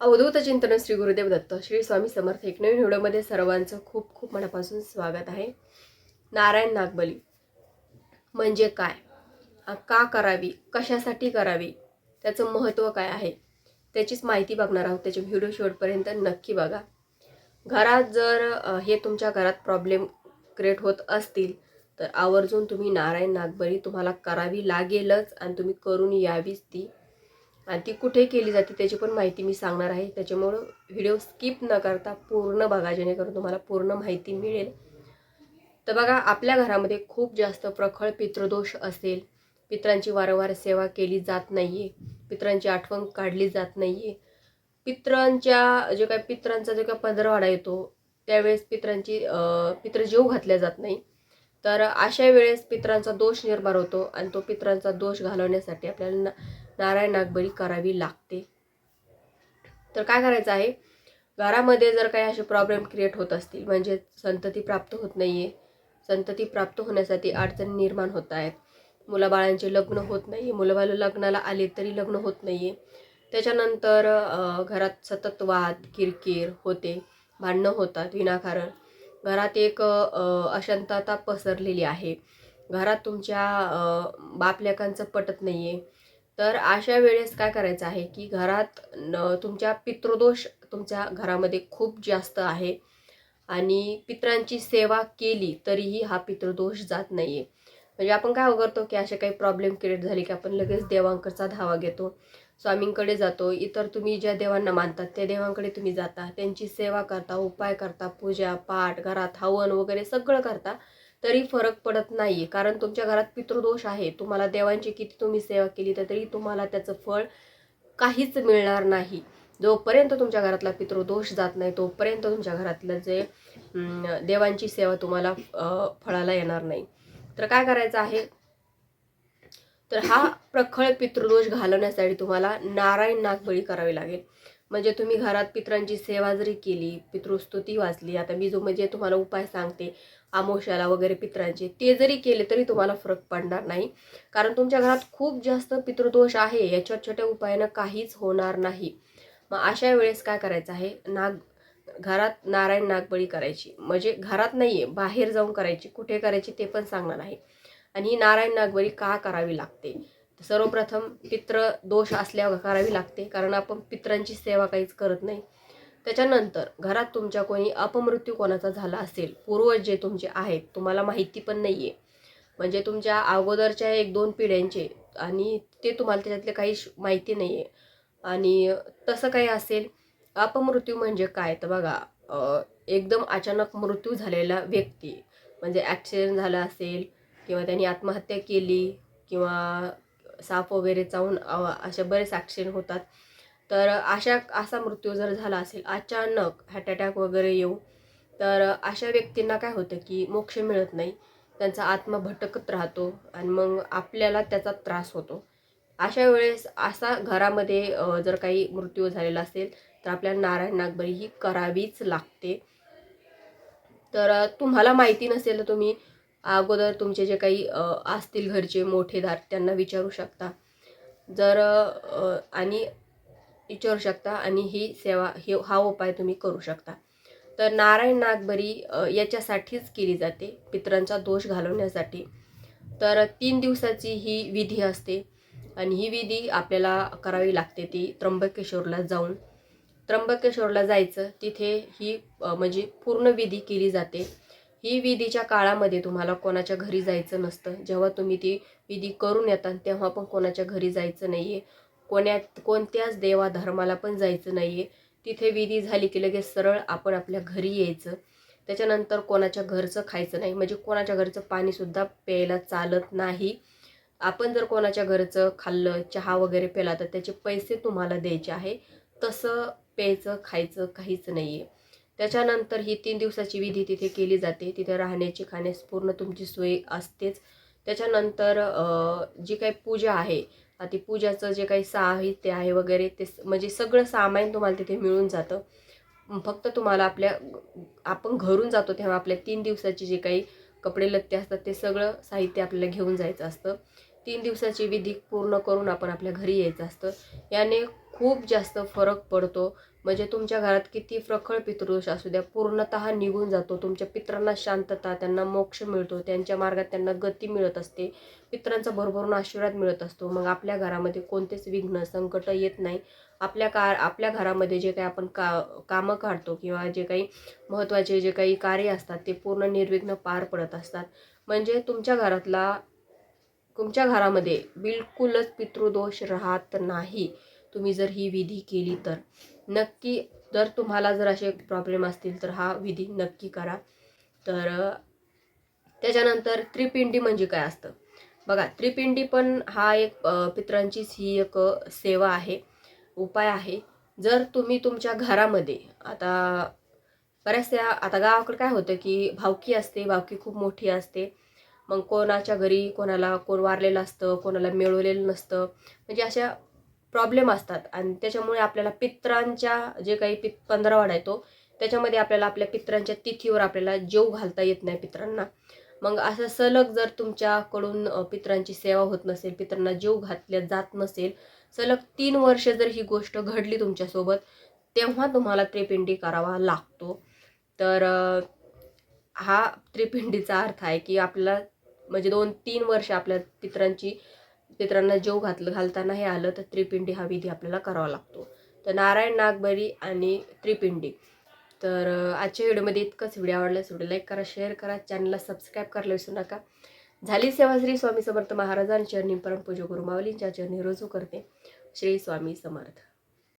अवधूत चिंतन श्री गुरुदेव दत्त श्री स्वामी समर्थ एक नवीन व्हिडिओमध्ये सर्वांचं खूप खूप मनापासून स्वागत आहे. नारायण नागबली म्हणजे काय? का करावी? कशासाठी करावी? त्याचं महत्त्व काय आहे? त्याचीच माहिती बघणार आहोत. त्याचे व्हिडिओ शेवटपर्यंत नक्की बघा. घरात जर हे तुमच्या घरात प्रॉब्लेम क्रिएट होत असतील तर आवर्जून तुम्ही नारायण नागबली तुम्हाला करावी लागेलच आणि तुम्ही करून यावीच ती. आणि ती कुठे केली जाते त्याची पण माहिती मी सांगणार आहे. त्याच्यामुळं व्हिडिओ स्किप न करता पूर्ण बघा जेणेकरून तुम्हाला पूर्ण माहिती मिळेल. तर बघा आपल्या घरामध्ये खूप जास्त प्रखळ पितृदोष असेल. पित्रांची वारंवार सेवा केली जात नाही आहे पित्रांची आठवण काढली जात नाही आहे पित्रांच्या जे काय पित्रांचा जो काय पंधरवाडा येतो त्यावेळेस पित्रांची पित्र जेव घातल्या जात नाही. तर अशा वेळेस पित्रांचा दोष निर्माण होतो आणि तो पित्रांचा दोष घालवण्यासाठी आपल्याला ना नारायण नागबळी करावी लागते. तर काय करायचं आहे? घरामध्ये जर काही असे प्रॉब्लेम क्रिएट होत असतील म्हणजे संतती प्राप्त होत नाही आहे संतती प्राप्त होण्यासाठी अडचणी निर्माण होत आहेत. मुलाबाळांचे लग्न होत नाही मुलाबाळ लग्नाला आले तरी लग्न होत नाही आहे त्याच्यानंतर घरात सतत वाद किरकिर होते. भांडणं होतात विनाकारण. घरात एक अशांतता पसरलेली आहे. घरात तुमच्या बापल्याकांचं बापलेकांचं पटत नाही आहे तर अशा वेळेस काय करायचं आहे की घरात न तुमच्या पितृदोष तुमच्या घरामध्ये खूप जास्त आहे. आणि पित्रांची सेवा केली तरीही हा पितृदोष जात नाही आहे म्हणजे आपण काय करतो की असे काही प्रॉब्लेम क्रिएट झाले की आपण लगेच देवांकडचा धावा घेतो. स्वामींकडे जातो. इतर तुम्ही ज्या देवांना मानतात त्या देवांकडे तुम्ही जाता. त्यांची सेवा करता उपाय करता पूजा पाठ घरात हवन वगैरे सगळं करता. तरी फरक पडत नाही कारण तुमच्या घरात पितृदोष आहे. तुम्हाला देवांची किती तुम्ही सेवा केली तर तरी तुम्हाला त्याचं फळ काहीच मिळणार नाही. जोपर्यंत तुमच्या घरातला पितृदोष जात नाही तोपर्यंत तुमच्या घरातलं जे देवांची सेवा तुम्हाला फळाला येणार नाही. तर काय करायचं आहे? तर हा प्रखळ पितृदोष घालवण्यासाठी तुम्हाला नारायण नागबळी करावी लागेल. म्हणजे तुम्ही घरात पित्रांची सेवा जरी केली पितृस्तुती वाचली आता मी जो म्हणजे तुम्हाला उपाय सांगते आमोशाला वगैरे पित्रांचे ते जरी केले तरी तुम्हाला फरक पडणार नाही. कारण तुमच्या घरात खूप जास्त पितृदोष आहे या छोट्या छोट्या उपायानं काहीच होणार नाही. मग अशा वेळेस काय करायचं आहे? नाग घरात नारायण नागबळी करायची. म्हणजे घरात नाही आहे बाहेर जाऊन करायची. कुठे करायची ते पण सांगणार आहे. आणि ही नारायण नागबळी का करावी लागते? सर्वप्रथम पित्र दोष असल्यावर करावी लागते. कारण आपण पित्रांची सेवा काहीच करत नाही. त्याच्यानंतर घरात तुमच्या कोणी अपमृत्यू कोणाचा झाला असेल पूर्वज जे तुमचे आहेत तुम्हाला माहिती पण नाही आहे म्हणजे तुमच्या अगोदरच्या एक दोन पिढ्यांचे आणि ते तुम्हाला त्याच्यातले काही श- माहिती नाही आहे आणि तसं काही असेल अपमृत्यू म्हणजे काय? तर बघा एकदम अचानक मृत्यू झालेला व्यक्ती म्हणजे ॲक्सिडेंट झाला असेल किंवा त्यांनी आत्महत्या केली किंवा साप वगैरे चावून अशा असे बरेच ॲक्सिडेंट होतात. तर अशा असा मृत्यू जर झाला असेल अचानक हार्ट अटॅक वगैरे येऊ तर अशा व्यक्तींना काय होतं की मोक्ष मिळत नाही. त्यांचा आत्मा भटकत राहतो आणि मग आपल्याला त्याचा त्रास होतो. अशा वेळेस असा घरामध्ये जर काही मृत्यू झालेला असेल तर आपल्याला नारायण नागबरी ही करावीच लागते. तर तुम्हाला माहिती नसेल तर तुम्ही अगोदर तुमचे जे काही असतील घरचे मोठेदार त्यांना विचारू शकता. जर आणि विचारू शकता आणि ही सेवा हे हा उपाय तुम्ही करू शकता. तर नारायण नागबरी याच्यासाठीच केली जाते पितरांचा दोष घालवण्यासाठी. तर तीन दिवसाची ही विधी असते आणि ही विधी आपल्याला करावी लागते ती त्र्यंबकेश्वरला जाऊन. त्र्यंबकेश्वरला जायचं तिथे ही म्हणजे पूर्ण विधी केली जाते. ही विधीच्या काळामध्ये तुम्हाला कोणाच्या घरी जायचं नसतं. जेव्हा तुम्ही ती विधी करून येतात तेव्हा पण कोणाच्या घरी जायचं नाही आहे कोण्यात कोणत्याच देवा धर्माला पण जायचं नाही आहे तिथे विधी झाली की लगेच सरळ आपण आपल्या घरी यायचं. त्याच्यानंतर कोणाच्या घरचं खायचं नाही. म्हणजे कोणाच्या घरचं पाणीसुद्धा प्यायला चालत नाही. आपण जर कोणाच्या घरचं खाल्लं चहा वगैरे प्याला तर त्याचे पैसे तुम्हाला द्यायचे आहे. तसं प्यायचं खायचं काहीच नाही आहे त्याच्यानंतर ही तीन दिवसाची विधी तिथे केली जाते. तिथे राहण्याची खाण्यास पूर्ण तुमची सोय असतेच. त्याच्यानंतर जी काही पूजा आहे ती पूजाचं जे काही साहित्य आहे वगैरे ते स- म्हणजे सगळं सामान तुम्हाला तिथे मिळून जातं. फक्त तुम्हाला आपल्या आपण घरून जातो तेव्हा आपल्या तीन दिवसाची जे काही कपडे लत्ते असतात ते सगळं साहित्य आपल्याला घेऊन जायचं असतं. तीन दिवसाची विधी पूर्ण करून आपण आपल्या घरी यायचं असतं. याने खूप जास्त फरक पडतो. म्हणजे तुमच्या घरात किती प्रखळ पितृदोष असू द्या पूर्णतः निघून जातो. तुमच्या पित्रांना शांतता त्यांना मोक्ष मिळतो. त्यांच्या मार्गात त्यांना गती मिळत असते. पित्रांचा भरभरून आशीर्वाद मिळत असतो. मग आपल्या घरामध्ये कोणतेच विघ्न संकट येत नाही. आपल्या का आपल्या घरामध्ये जे काही आपण का कामं काढतो किंवा जे काही महत्त्वाचे जे काही कार्य असतात ते पूर्ण निर्विघ्न पार पडत असतात. म्हणजे तुमच्या घरातला तुमच्या घरामध्ये बिलकुलच पितृदोष राहत नाही. तुम्ही जर ही विधी केली तर. नक्की जर तुम्हाला जर असे प्रॉब्लेम असतील तर हा विधी नक्की करा. तर त्याच्यानंतर त्रिपिंडी म्हणजे काय असतं? बघा त्रिपिंडी पण हा एक पित्रांचीच ही एक सेवा आहे उपाय आहे. जर तुम्ही तुमच्या घरामध्ये आता बऱ्याचशा आता गावाकडे काय होतं की भावकी असते भावकी खूप मोठी असते. मग कोणाच्या घरी कोणाला कोण वारलेलं असतं कोणाला मिळवलेलं नसतं. म्हणजे अशा प्रॉब्लेम असतात. आणि त्याच्यामुळे आपल्याला पित्रांच्या जे काही पित पंधरवाडा आहे तो त्याच्यामध्ये आपल्याला आपल्या पित्रांच्या तिथीवर आपल्याला जेव घालता येत नाही पित्रांना. मग असं सलग जर तुमच्याकडून पित्रांची सेवा होत नसेल पित्रांना जेव घातल्या जात नसेल सलग तीन वर्ष जर ही गोष्ट घडली तुमच्यासोबत तेव्हा तुम्हाला त्रिपिंडी करावा लागतो. तर हा त्रिपिंडीचा अर्थ आहे की आपल्याला म्हणजे दोन तीन वर्ष आपल्या पित्रांची पित्रांना जेव घातलं घालताना हे आलं तर त्रिपिंडी हा विधी आपल्याला करावा लागतो. तर नारायण नागबरी आणि त्रिपिंडी. तर आजच्या व्हिडिओमध्ये इतकंच. व्हिडिओ आवडल्यास व्हिडिओ लाईक करा शेअर करा चॅनलला सबस्क्राईब करायला विसरू नका. झाली सेवा श्री स्वामी समर्थ महाराजांच्या चरणी परमपूज्य गुरुमावलींच्या चरणी रुजू करते. श्री स्वामी समर्थ.